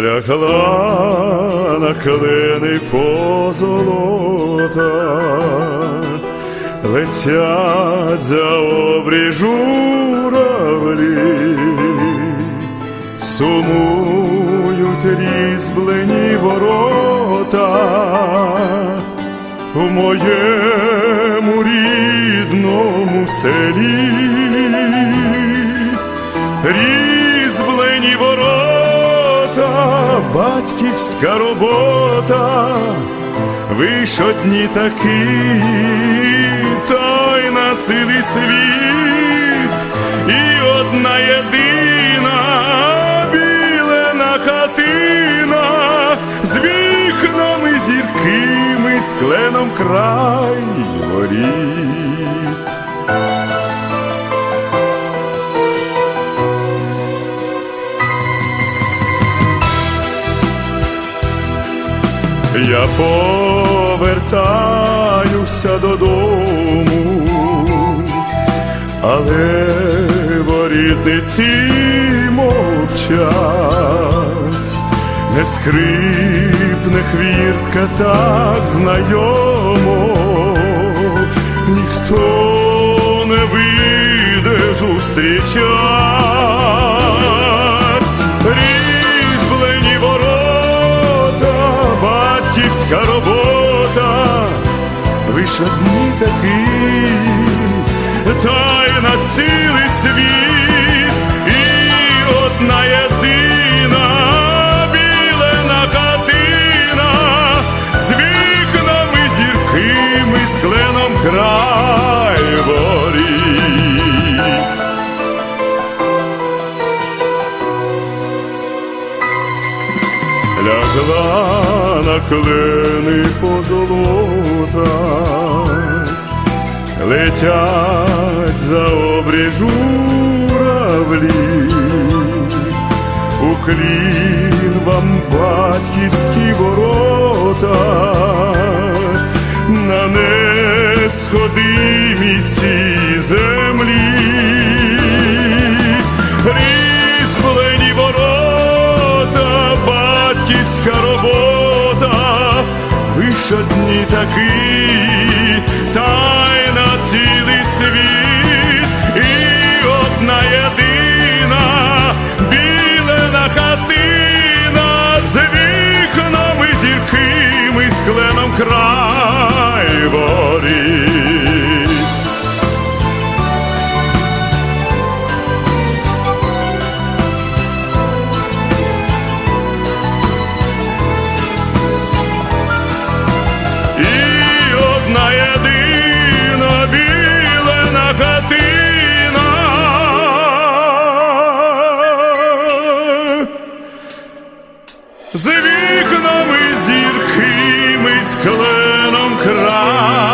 лягла на клини позолота, летять за обрій журавлі, сумують різьблені ворота. У моєму рідному селі. Батьківська робота, ви ж одні такі, той на цілий світ, і одна єдина білена хатина з вікнами зіркими, з кленом край воріт. Я повертаюся додому, але ворітниці мовчать, не скрипне хвіртка так знайомо, ніхто не вийде зустрічать. Батьківська робота, ж одні такі, та цілий світ, лягла на клини позолота, летять за обріжу, журавлі, уклін вам батьківські ворота, робота, ви дні такі, та й на цілий світ, і одна єдина білена хатина з вікнами зіркими, скленом кленом край З вікнами зіркими, з кленом край.